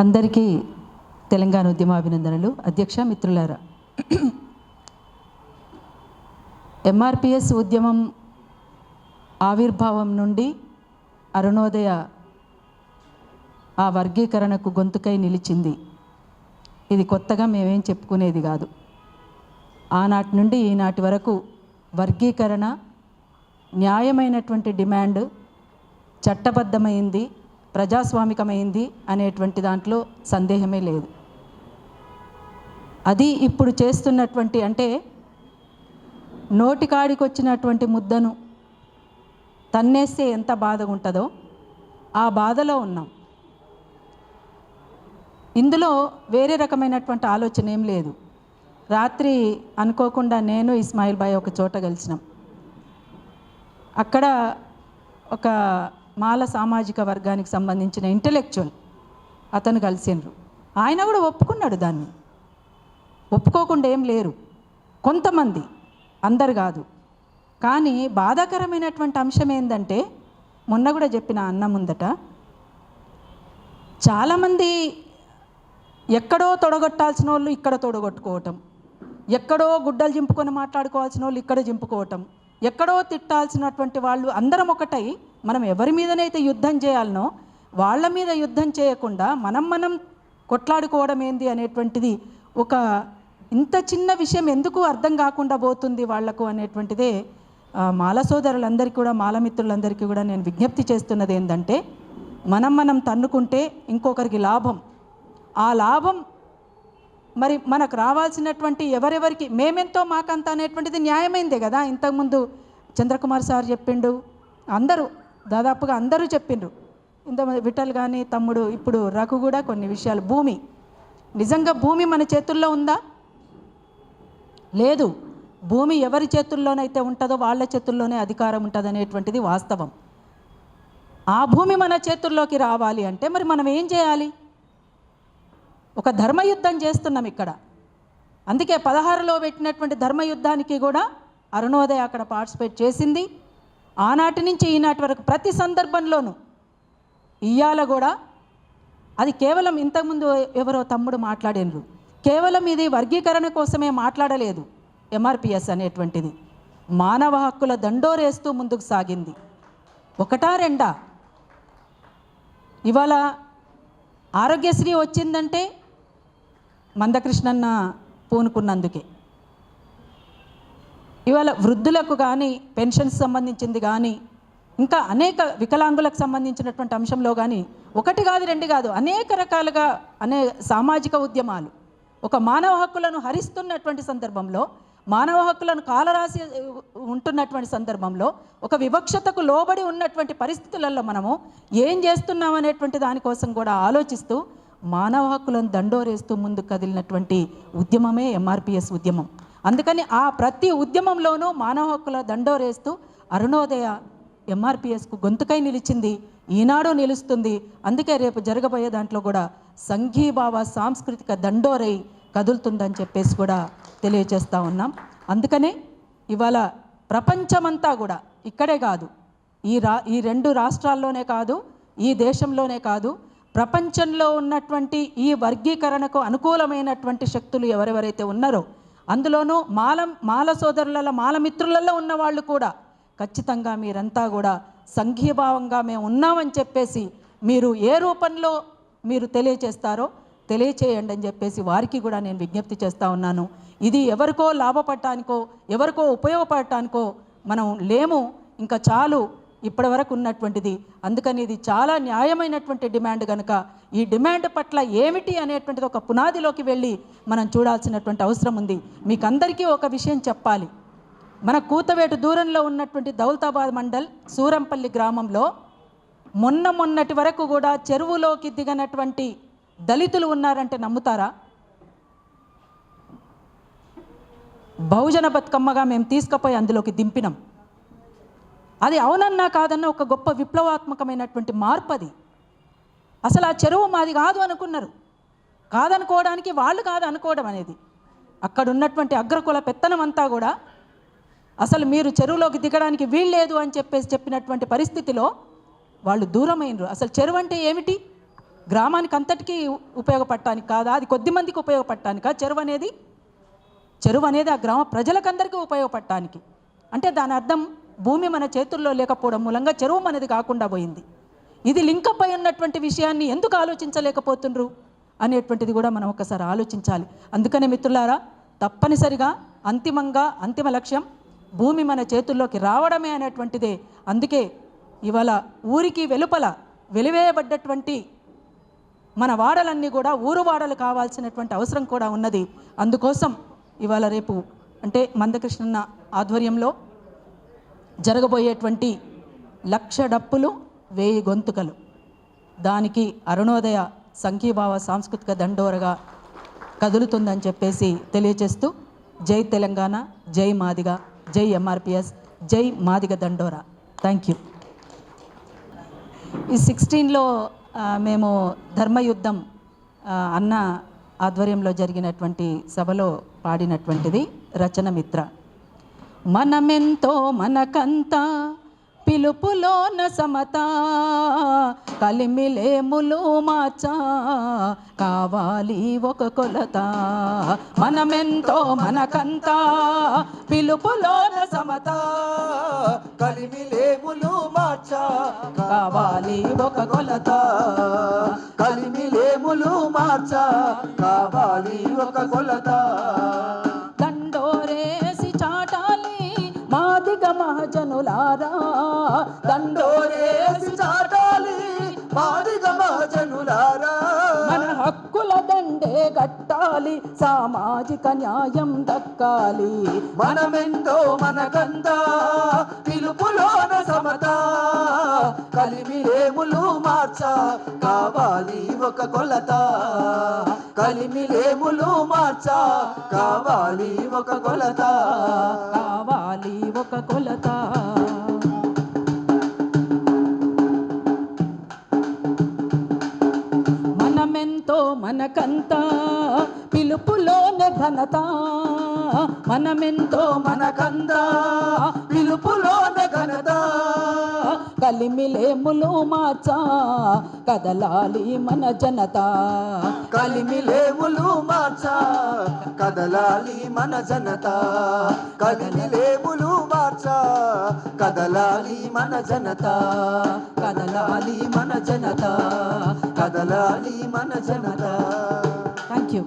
అందరికీ తెలంగాణ ఉద్యమ అభినందనలు. అధ్యక్ష మిత్రులారా ఎంఆర్పిఎస్ ఉద్యమం ఆవిర్భావం నుండి అరుణోదయ ఆ వర్గీకరణకు గొంతుకై నిలిచింది. ఇది కొత్తగా మేమేం చెప్పుకునేది కాదు. ఆనాటి నుండి ఈనాటి వరకు వర్గీకరణ న్యాయమైనటువంటి డిమాండ్ చట్టబద్ధమైంది. ప్రజాస్వామికమైంది అనేటువంటి దాంట్లో సందేహమే లేదు. అది ఇప్పుడు చేస్తున్నటువంటి అంటే నోటికాడికి వచ్చినటువంటి ముద్దను తన్నేస్తే ఎంత బాధగా ఉంటుందో ఆ బాధలో ఉన్నాం. ఇందులో వేరే రకమైనటువంటి ఆలోచన ఏం లేదు. రాత్రి అనుకోకుండా నేను ఇస్మాయిల్ బాయ్ ఒక చోట కలిసినాం అక్కడ ఒక మాల సామాజిక వర్గానికి సంబంధించిన ఇంటలెక్చువల్ అతను కలిసిండ్రు. ఆయన కూడా ఒప్పుకున్నాడు దాన్ని. ఒప్పుకోకుండా ఏం లేరు. కొంతమంది అందరు కాదు. కానీ బాధాకరమైనటువంటి అంశం ఏంటంటే మొన్న కూడా చెప్పిన అన్న ముందట చాలామంది ఎక్కడో తొడగొట్టాల్సిన వాళ్ళు ఇక్కడ తొడగొట్టుకోవటం. ఎక్కడో గుడ్డలు చింపుకొని మాట్లాడుకోవాల్సిన వాళ్ళు ఇక్కడ చింపుకోవటం. ఎక్కడో తిట్టాల్సినటువంటి వాళ్ళు అందరం ఒకటై మనం ఎవరి మీదనైతే యుద్ధం చేయాలనో వాళ్ళ మీద యుద్ధం చేయకుండా మనం మనం కొట్లాడుకోవడం ఏంది అనేటువంటిది ఒక ఇంత చిన్న విషయం ఎందుకు అర్థం కాకుండా పోతుంది వాళ్ళకు అనేటువంటిదే మాల సోదరులందరికీ కూడా మాలమిత్రులందరికీ కూడా నేను విజ్ఞప్తి చేస్తున్నది ఏంటంటే మనం మనం తన్నుకుంటే ఇంకొకరికి లాభం. ఆ లాభం మరి మనకు రావాల్సినటువంటి ఎవరెవరికి మేమెంతో మాకంత అనేటువంటిది న్యాయమైందే కదా. ఇంతకుముందు చంద్రకుమార్ సార్ చెప్పిండు అందరూ దాదాపుగా అందరూ చెప్పిండ్రు. ఇంతమంది విఠల్ కానీ తమ్ముడు ఇప్పుడు రఘు కూడా కొన్ని విషయాలు. భూమి. నిజంగా భూమి మన చేతుల్లో ఉందా? లేదు. భూమి ఎవరి చేతుల్లోనైతే ఉంటుందో వాళ్ళ చేతుల్లోనే అధికారం ఉంటుంది అనేటువంటిది వాస్తవం. ఆ భూమి మన చేతుల్లోకి రావాలి అంటే మరి మనం ఏం చేయాలి? ఒక ధర్మయుద్ధం చేస్తున్నాం ఇక్కడ. అందుకే పదహారులో పెట్టినటువంటి ధర్మయుద్ధానికి కూడా అరుణోదయ అక్కడ పార్టిసిపేట్ చేసింది. ఆనాటి నుంచి ఈనాటి వరకు ప్రతి సందర్భంలోనూ ఇయ్యాల కూడా అది కేవలం ఇంతకుముందు ఎవరో తమ్ముడు మాట్లాడినరు. కేవలం ఇది వర్గీకరణ కోసమే మాట్లాడలేదు ఎంఆర్పిఎస్ అనేటువంటిది. మానవ హక్కుల దండోరేస్తూ ముందుకు సాగింది. ఒకటా రెండా? ఇవాళ ఆరోగ్యశ్రీ వచ్చిందంటే మందకృష్ణన్న పూనుకున్నందుకే. ఇవాళ వృద్ధులకు కానీ పెన్షన్స్ సంబంధించింది కానీ ఇంకా అనేక వికలాంగులకు సంబంధించినటువంటి అంశంలో కానీ ఒకటి కాదు రెండు కాదు అనేక రకాలుగా అనే సామాజిక ఉద్యమాలు. ఒక మానవ హక్కులను హరిస్తున్నటువంటి సందర్భంలో మానవ హక్కులను కాలరాసి ఉంటున్నటువంటి సందర్భంలో ఒక వివక్షతకు లోబడి ఉన్నటువంటి పరిస్థితులలో మనము ఏం చేస్తున్నాం అనేటువంటి దానికోసం కూడా ఆలోచిస్తూ మానవ హక్కులను దండోరేస్తూ ముందుకు కదిలినటువంటి ఉద్యమమే ఎంఆర్పిఎస్ ఉద్యమం. అందుకని ఆ ప్రతి ఉద్యమంలోనూ మానవ హక్కుల దండోరేస్తూ అరుణోదయ ఎంఆర్పిఎస్కు గొంతుకై నిలిచింది. ఈనాడు నిలుస్తుంది. అందుకే రేపు జరగబోయే దాంట్లో కూడా సంఘీభావ సాంస్కృతిక దండోరై కదులుతుందని చెప్పేసి కూడా తెలియజేస్తూ ఉన్నాం. అందుకనే ఇవాళ ప్రపంచమంతా కూడా ఇక్కడే కాదు. ఈ రా ఈ రెండు రాష్ట్రాల్లోనే కాదు ఈ దేశంలోనే కాదు ప్రపంచంలో ఉన్నటువంటి ఈ వర్గీకరణకు అనుకూలమైనటువంటి శక్తులు ఎవరెవరైతే ఉన్నారో అందులోనూ మాల మాల సోదరులలో మాల మిత్రులలో ఉన్న వాళ్ళు కూడా ఖచ్చితంగా మీరంతా కూడా సంఘీభావంగా మేము ఉన్నామని చెప్పేసి మీరు ఏ రూపంలో మీరు తెలియచేస్తారో తెలియచేయండి అని చెప్పేసి వారికి కూడా నేను విజ్ఞప్తి చేస్తూ ఉన్నాను. ఇది ఎవరికో లాభపడటానికో ఎవరికో ఉపయోగపడటానికో మనం లేము. ఇంకా చాలు ఇప్పటి వరకు ఉన్నటువంటిది అందుకని ఇది చాలా న్యాయమైనటువంటి డిమాండ్ కనుక ఈ డిమాండ్ పట్ల ఏమిటి అనేటువంటిది ఒక పునాదిలోకి వెళ్ళి మనం చూడాల్సినటువంటి అవసరం ఉంది. మీకు అందరికీ ఒక విషయం చెప్పాలి. మన కూతవేటు దూరంలో ఉన్నటువంటి దౌలతాబాద్ మండల్ సూరంపల్లి గ్రామంలో మొన్న మొన్నటి వరకు కూడా చెరువులోకి దిగనటువంటి దళితులు ఉన్నారంటే నమ్ముతారా? బహుజన బతుకమ్మగా మేము తీసుకుపోయి అందులోకి దింపినాం. అది అవునన్నా కాదన్న ఒక గొప్ప విప్లవాత్మకమైనటువంటి మార్పు అది అసలు ఆ చెరువు మాది కాదు అనుకున్నారు. కాదనుకోవడానికి వాళ్ళు కాదు అనుకోవడం అనేది. అక్కడ ఉన్నటువంటి అగ్రకుల పెత్తనం అంతా కూడా అసలు మీరు చెరువులోకి దిగడానికి వీల్లేదు అని చెప్పేసి చెప్పినటువంటి పరిస్థితిలో వాళ్ళు దూరమైనరు అసలు చెరువు అంటే ఏమిటి? గ్రామానికి అంతటికీ ఉపయోగపడటానికి కాదా? అది కొద్ది మందికి ఉపయోగపడటానికా? చెరువు అనేది? చెరువు అనేది ఆ గ్రామ ప్రజలకందరికీ ఉపయోగపడటానికి. అంటే దాని అర్థం భూమి మన చేతుల్లో లేకపోవడం మూలంగా చెరువు మనది కాకుండా పోయింది. ఇది లింకప్ అయి ఉన్నటువంటి విషయాన్ని ఎందుకు ఆలోచించలేకపోతుండ్రు అనేటువంటిది కూడా మనం ఒకసారి ఆలోచించాలి. అందుకనే మిత్రులారా తప్పనిసరిగా అంతిమంగా అంతిమ లక్ష్యం భూమి మన చేతుల్లోకి రావడమే అనేటువంటిదే. అందుకే ఇవాళ ఊరికి వెలుపల వెలివేయబడ్డటువంటి మన వాడలన్నీ కూడా ఊరు వాడలు కావాల్సినటువంటి అవసరం కూడా ఉన్నది. అందుకోసం ఇవాళ రేపు అంటే మందకృష్ణన్న ఆధ్వర్యంలో జరగబోయేటువంటి లక్ష డప్పులు వేయి గొంతుకలు. దానికి అరుణోదయ సంఘీభావ సాంస్కృతిక దండోరగా కదులుతుందని చెప్పేసి తెలియజేస్తూ జై తెలంగాణ జై మాదిగ జై ఎంఆర్పిఎస్ జై మాదిగ దండోరా. థ్యాంక్ యూ ఈ సిక్స్టీన్లో మేము ధర్మయుద్ధం అన్న ఆధ్వర్యంలో జరిగినటువంటి సభలో పాడినటువంటిది రచన మిత్ర మనమెంతో మనకంతా పిలుపులోన సమత కలిమిలేములు మాచా కావాలి ఒక కొలత. మనమెంతో మనకంతా పిలుపులోన సమత కలిమిలేములు మార్చా కావాలి ఒక కొలత. కలిమిలేములు మార్చా కావాలి ఒక కొలత. దండే కట్టాలి. సామాజిక న్యాయం దక్కాలి. మనమెంతో మనకంతా పిలుపులోన సమత కలిమిలేములు మార్చా కావాలి ఒక కొలత. కలిమిలేములు మార్చా కావాలి ఒక కొలత. కావాలి ఒక కొలత. మనకంతా పిలుపులోనే ఘనత మనమెంతో మనకంతా పిలుపులోన కలిమిలేములు మార్చా కదలాలి మన జనత. కలిమిలేములు మార్చా కదలాలి మన జనత. కలిమిలేములు మార్చా కదలాలి మన జనత. కదలాలి మన జనత కదలాలి మన జనత. Thank you